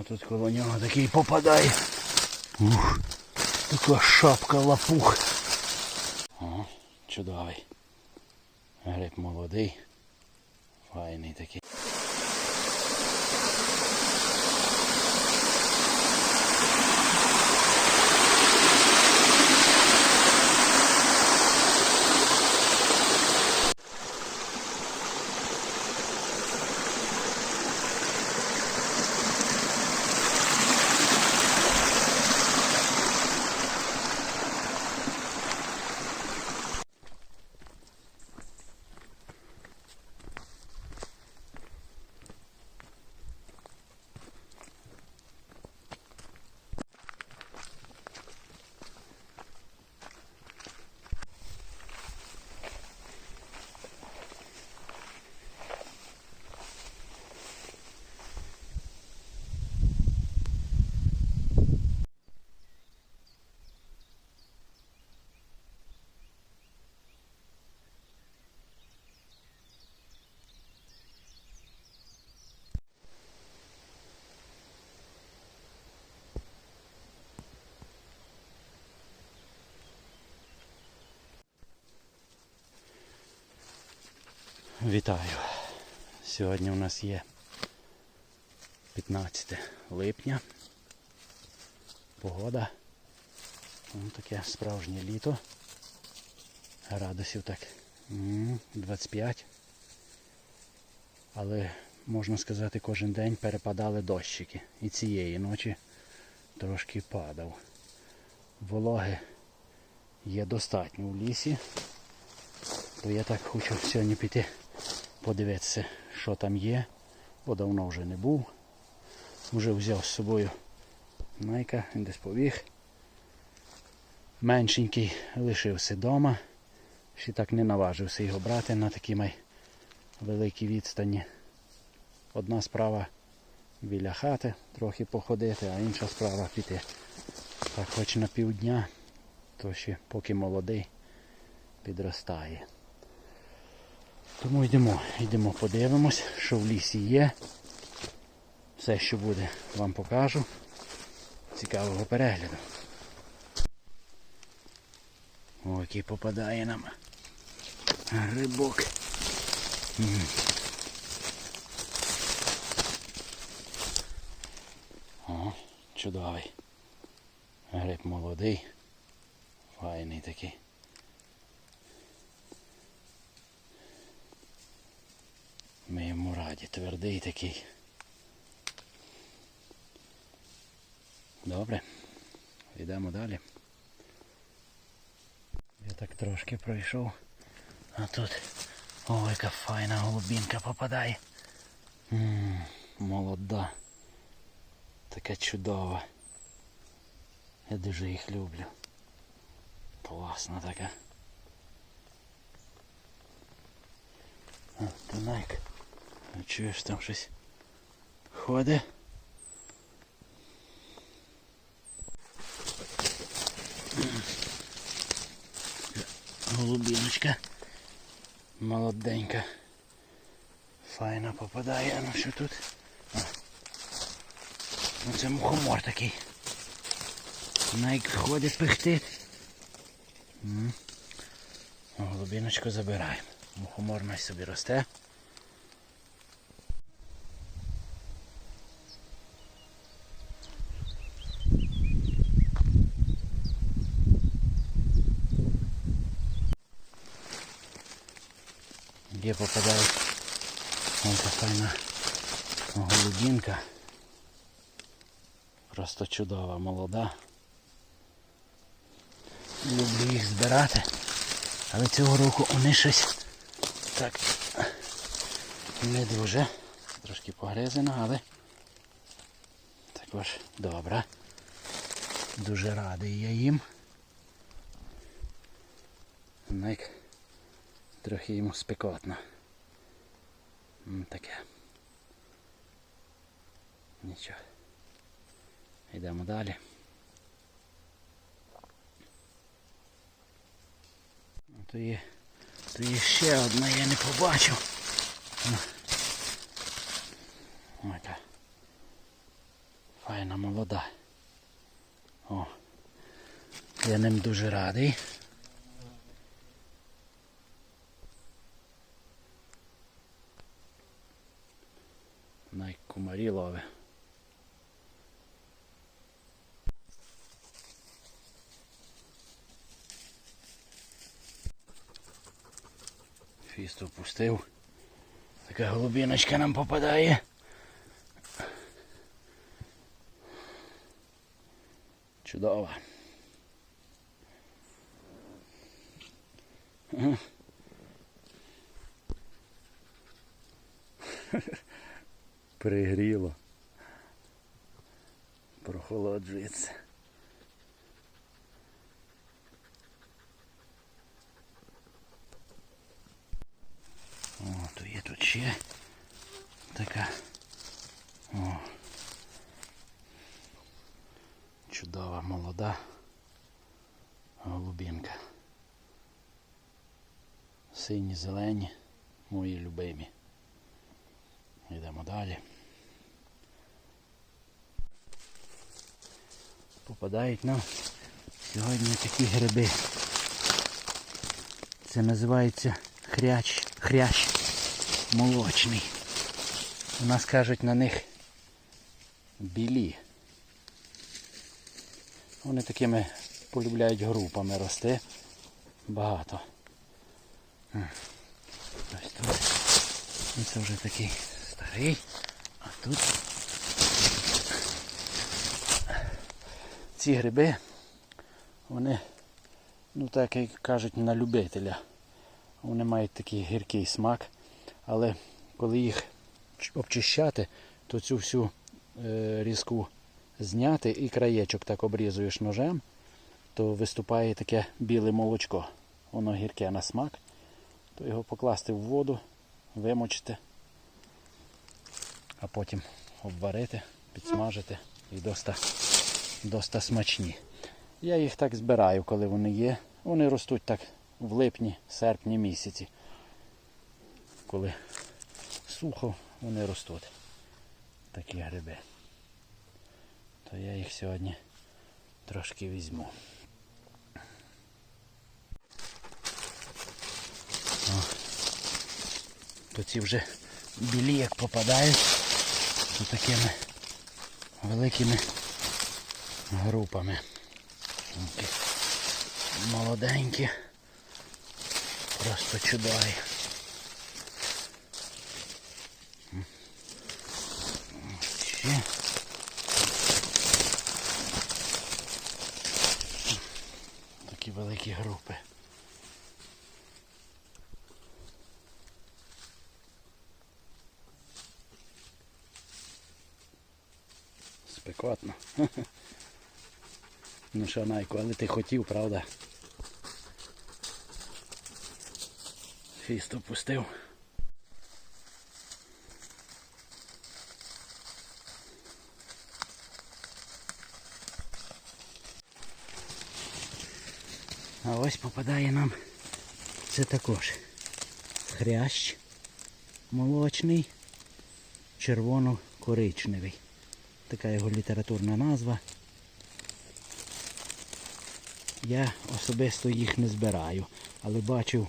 А тут коло нього такий попадає. Ух, така шапка лапух. О, чудовий. Гриб молодий. Файний такий. Вітаю! Сьогодні у нас є 15 липня. Погода. Ось таке справжнє літо. Градусів так 25. Але можна сказати, кожен день перепадали дощики. І цієї ночі трошки падав. Вологи є достатньо в лісі. То я так хочу сьогодні піти подивитися, що там є, бо давно вже не був. Вже взяв з собою Найка, він десь побіг. Меншенький лишився вдома. Ще так не наважився його брати на такій май великій відстані. Одна справа біля хати трохи походити, а інша справа піти. Так хоч на півдня, то ще поки молодий підростає. Тому йдемо, йдемо, подивимось, що в лісі є. Все, що буде, вам покажу. Цікавого перегляду. О, який попадає нам грибок. О, чудовий. Гриб молодий. Файний такий. йому раді, твердий такий. Добре, йдемо далі. Я так трошки пройшов, а тут ой, яка файна голубінка попадає. М, молода. Така чудова. Я дуже їх люблю. Класна така. А, ти Найк. А Чуєш там щось ходить? Голубіночка. Молоденька. Файно попадає. А ну що тут? Ну це мухомор такий. Найк ходить пихтить. М. Голубіночку забираємо. Мухомор най собі росте. Где попадает вон файна голубінка. Просто чудова, молода. Люблю їх збирати. Але цього року вони щось так не дуже. Трошки погризено, але також добре. Дуже радий я їм. Як трохи йому спекотно. Таке. Нічого. Йдемо далі. Ну, То є, то є ще одна, я не побачив. Ой, та. Файна молода. О. Я ним дуже радий. Найкумарі лови. Фіст опустив. Така голубіночка нам попадає. Чудова. Ага. Пригріло. Прохолоджується. О, то є тут ще така. О. Чудова молода голубінка. Сині, зелені, мої любимі. Йдемо далі. Попадають нам сьогодні такі гриби. Це називається хряч, хрящ молочний. У нас кажуть на них білі. Вони такими полюбляють групами рости. Багато. Ось тут. Ну, Це вже такий старий. А тут ці гриби, вони, ну так як кажуть, на любителя. Вони мають такий гіркий смак, але коли їх обчищати, то цю всю е, різку зняти і краєчок так обрізуєш ножем, то виступає таке біле молочко. Воно гірке на смак, то його покласти в воду, вимочити, а потім обварити, підсмажити і доста, доста смачні. Я їх так збираю, коли вони є. Вони ростуть так в липні, серпні місяці. Коли сухо, вони ростуть. Такі гриби. То я їх сьогодні трошки візьму. О, то ці вже білі як попадають, то такими великими групами. Молоденькі. Просто чудові. Ще. Такі великі групи. Спекотно. Ну що, Найко, але ти хотів, правда? Фіст опустив. А ось попадає нам це також хрящ молочний, червоно-коричневий. Така його літературна назва. Я особисто їх не збираю, але бачив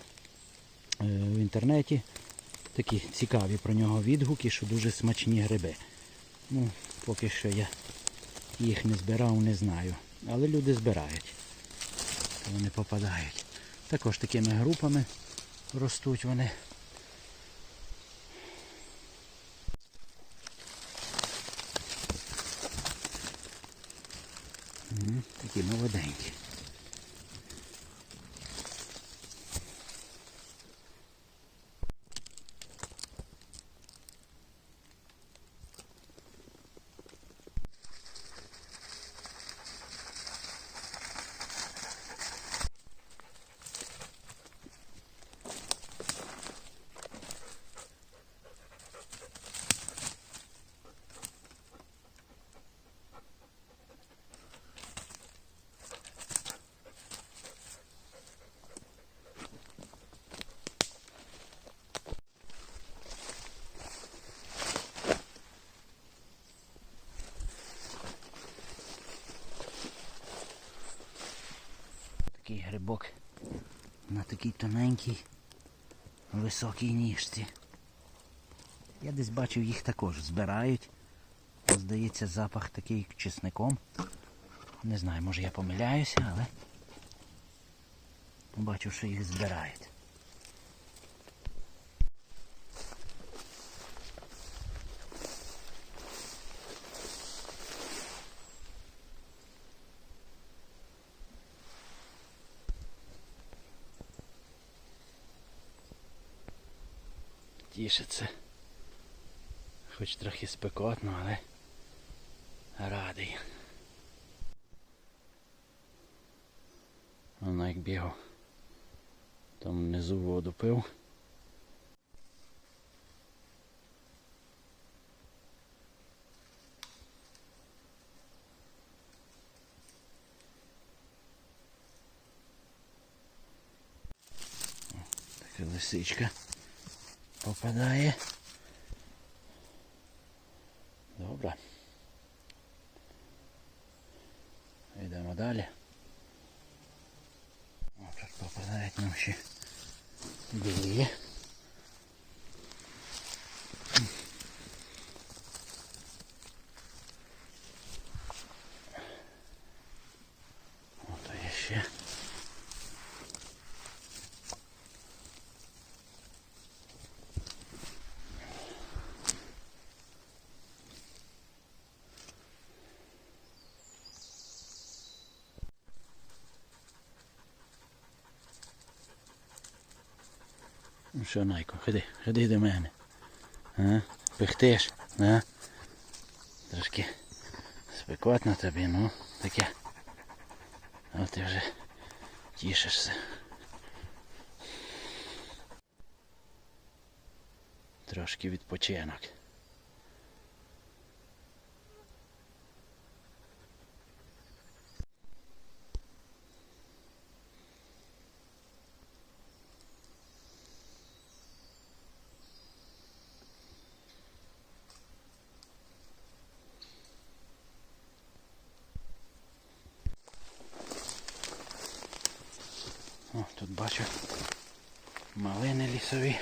е, в інтернеті такі цікаві про нього відгуки, що дуже смачні гриби. Ну, поки що я їх не збирав, не знаю. Але люди збирають. Вони попадають. Також такими групами ростуть вони. Такі молоденькі. Грибок на такій тоненькій високій ніжці. Я десь бачив, їх також збирають. Здається, запах такий чесником. Не знаю, може я помиляюся, але бачу, що їх збирають. Тішиться. Хоч трохи спекотно, але радий. Вона як бігав. Там внизу воду пив. Така лисичка попадає. Добре. Йдемо далі. О, тут попадають нам ще білі. Ну що, Найко, ходи, ходи до мене. А? Пихтиш, а? Трошки спекотно тобі, ну, таке. А ти вже тішишся. Трошки відпочинок. О, тут бачу малини лісові.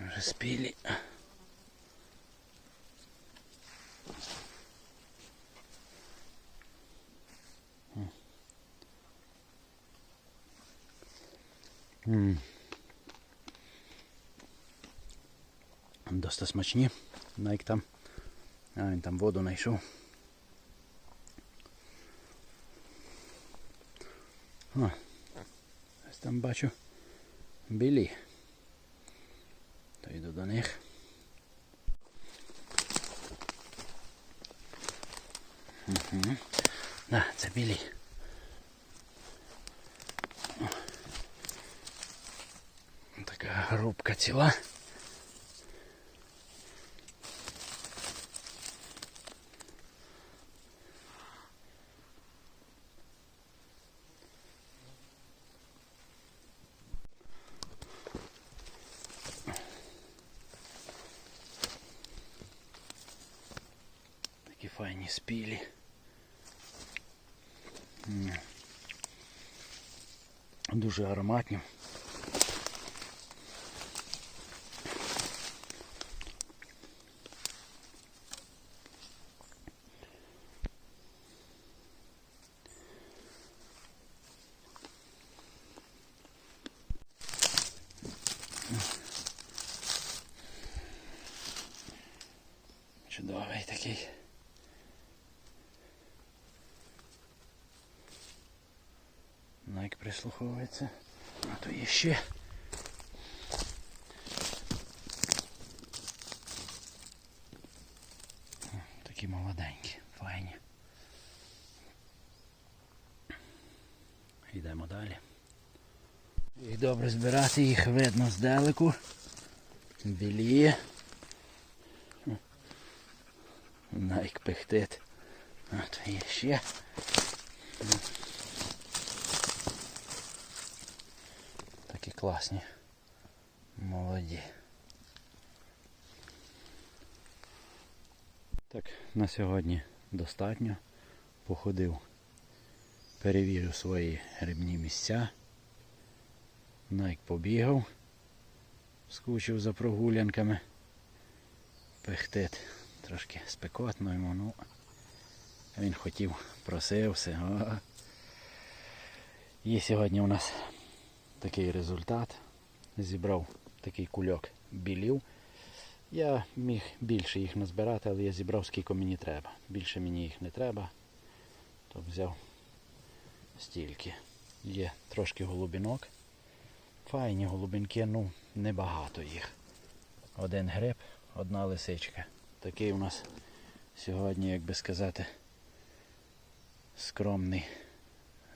Вже спілі. М. Досить смачні. Найк там. А він там воду знайшов. О, ось там бачу білі. То йду до них. Угу. Да, це білі. О. Така грубка ціла. Такі файні спілі. М. Дуже ароматні. Чудовий такий. Найк прислуховується. А то є ще. Такі молоденькі, файні. Йдемо далі. І добре збирати їх видно здалеку. Біліє. Найк пихтить. А то є ще. Такі класні. Молоді. Так, на сьогодні достатньо. Походив перевірив свої грибні місця. Найк побігав, скучив за прогулянками. Пехтит трошки спекотно йому, ну він хотів, просився. О. Є сьогодні у нас такий результат. Зібрав такий кульок білів. Я міг більше їх назбирати, але я зібрав скільки мені треба. Більше мені їх не треба. То взяв стільки. Є трошки голубінок. Файні голубінки, ну небагато їх. Один гриб, одна лисичка. Такий у нас сьогодні, як би сказати, скромний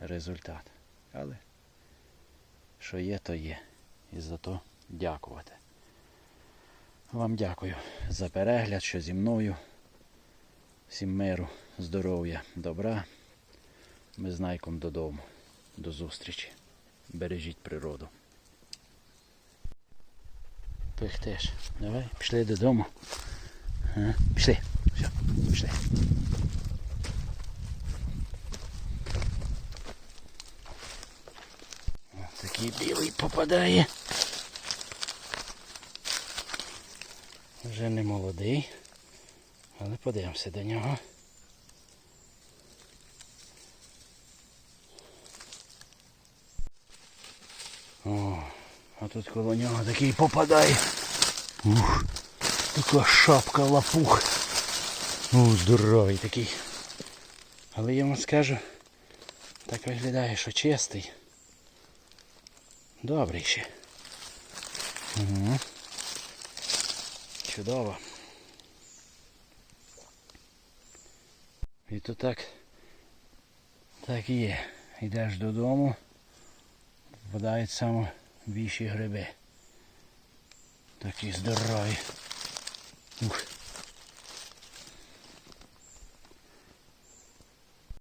результат. Але що є, то є. І за то дякувати. Вам дякую за перегляд, що зі мною. Всім миру, здоров'я, добра. Ми з Найком додому. До зустрічі. Бережіть природу. Пихтеш. Давай, пішли додому. Пішли. Все, пішли. Ось Такий білий попадає. Вже не молодий, але подивимося до нього. О, а тут коло нього такий попадає. Ух, така шапка лапух. О, здоровий такий. Але я вам скажу, так виглядає, що чистий. Добрий ще. Угу. Чудово. І то так, так і є. Йдеш додому, впадають саме більші гриби. Такі здорові. Ух.